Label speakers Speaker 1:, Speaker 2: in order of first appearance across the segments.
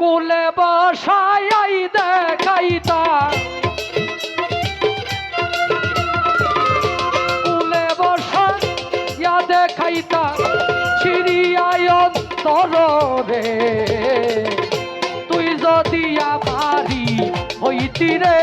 Speaker 1: কুলে বসাই দেখাইতা। কুলে বসাইয়া দেখাইতা ছিড়িয়ায় অন্তর রে। তুই যদি আমারি হইতি রে।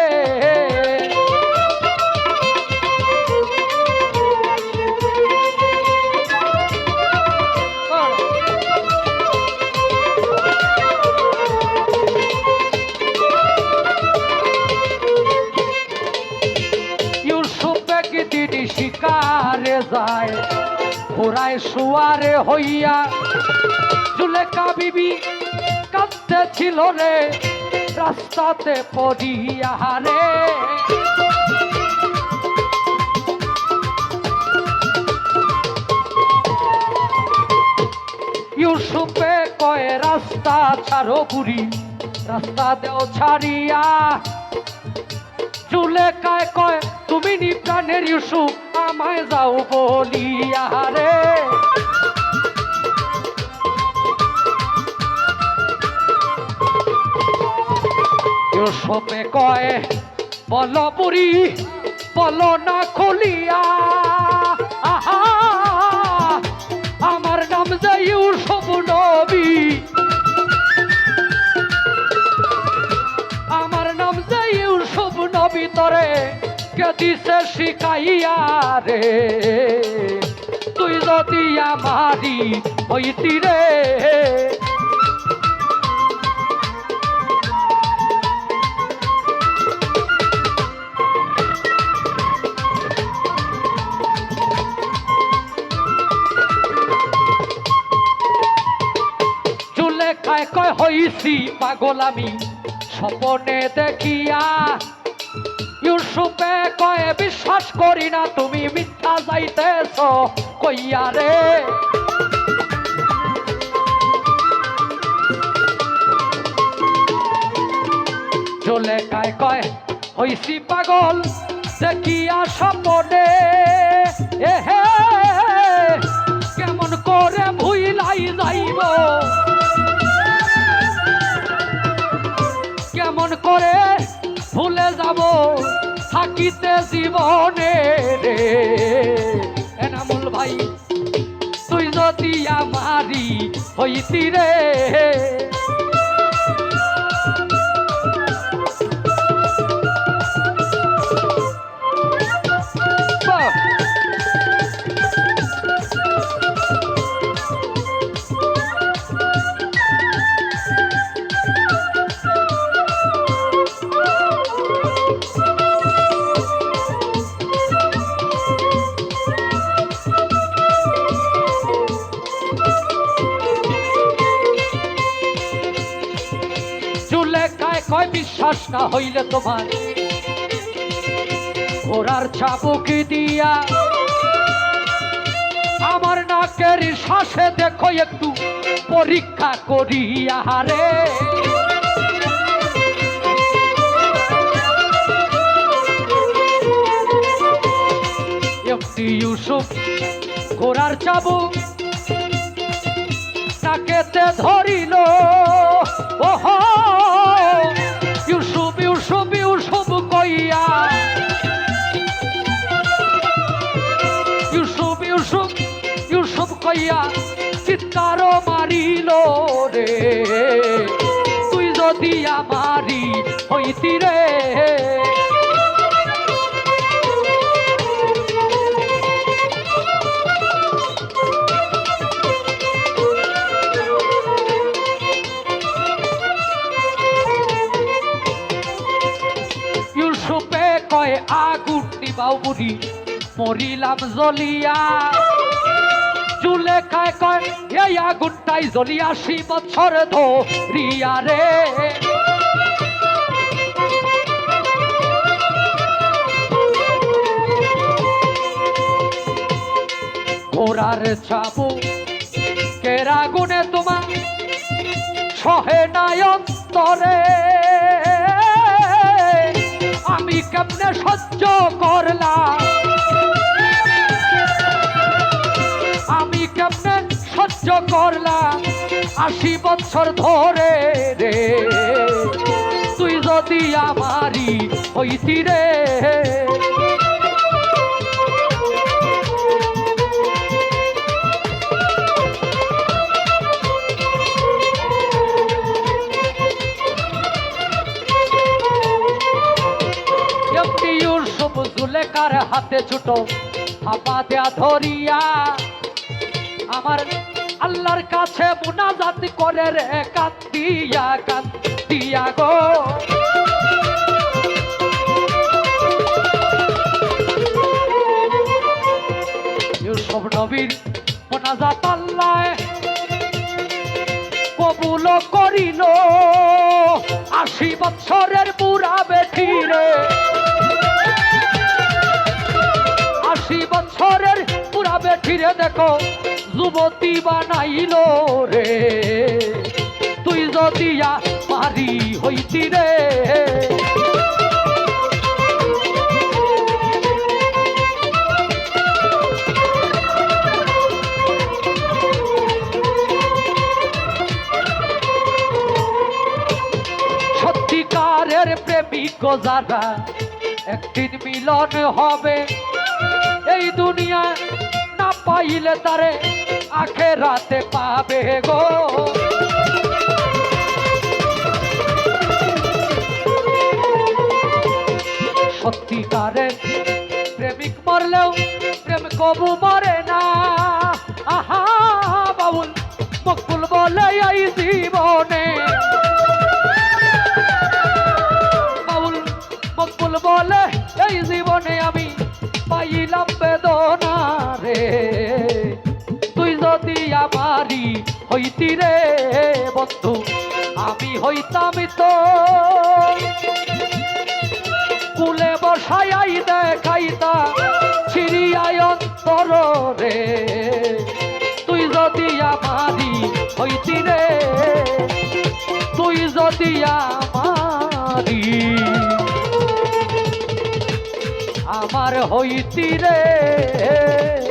Speaker 1: ঘোড়ায় শুয়ারে হইয়া জুলেখা বিবি কাঁদতে ছিল রে, রাস্তাতে পড়িয়া রে। ইউসুফে কয়, রাস্তা ছাড়ো বুড়ি, রাস্তা দেও ছাড়িয়া। চুলে কায় কয়, তুমি নি প্রাণের ইউসুফ আমায় যাও বলিয়া রে সপে কয়, বল পুরি বল না খুলিয়া। আহা, আমার নাম যে ইউসুফ কে দিছে শিখাইয়া রে। তুই যদি আমারি হইতি রে। খায় কয় হইছি পাগল আমি, স্বপনে দেখিয়া ইউসুফে কয়, বিশ্বাস করি না তুমি মিথ্যা যাইতেছ, কইয়া রে। চলে কায় কয় হইছি পাগল, সে দেখিয়া স্বপনে এহে, কেমন করে ভুইলাই যাইব? থাকিতে জীবনে রে। এনামুল ভাই তুই যদি আমারি হইতি রে। চুলে কায় বিশ্বাস না হইলে তোমার? ঘোড়ার চাবুক দিয়া আমার নাকের শ্বাসে দেখো একটু পরীক্ষা করিয়া রে একটি ইউসুফ ঘোড়ার চাবুক তাকেতে ধরিল। ওহ, ইউসুফ ইউসুফ ইউসুফ কইয়া। ইউসুফ ইউসুফ ইউসুফ কইয়া চিৎকার মারিল রে। তুই যদি আমারি হইতি রে কয় আগুন দিবাও বুড়ি মরিলাম জ্বলিয়া চুলে খায় কয়, এই আগুনটাই জ্বলি আশি বছর ধরিয়া রে। ঘোড়ার চাবু কেরা গুনে তোমার সহে নাই আমি কেমনে সহ্য করলাম আমি কেমনে সহ্য করলাম আশি বছর ধরে রে, তুই যদি আমারি হইতি রে জুলেকার হাতে ছুটো? হাপা দেয়া ধরিয়া আমার আল্লাহর কাছে মুনাজাত করে রে কান্দিয়া কান্দিয়া গো। ইউসুফ নবীর মুনাজাত আল্লাহ কবুল করিল। আশি বছরের বুড়া বেঠিরে আশি বছরের বুড়া বেঠিরে দেখো, যুবতী বানাইল রে। তুই যদি মারি হইতি রে। সত্যিকারের প্রেমিক যারা একদিন মিলন হবে এই দুনিয়া না পাইলে তারে আখে রাতে পাবে গো। সত্যিকারের প্রেমিক মরলেও প্রেম কবু মরে না। আহা বাবুল মকবুল বলে এই জীবনে। বাবুল মকবুল বলে এই জীবনে আমি পাইলাম বেদনা রে। তুই যদি আমারি হইতি রে বন্ধু, আমি হইতাম তো। কুলে বসাই দেখাইতা, ছিড়িয়াই অন্তর রে। তুই যদি আমারি হইতি রে, তুই যদি আমারি হইতি রে।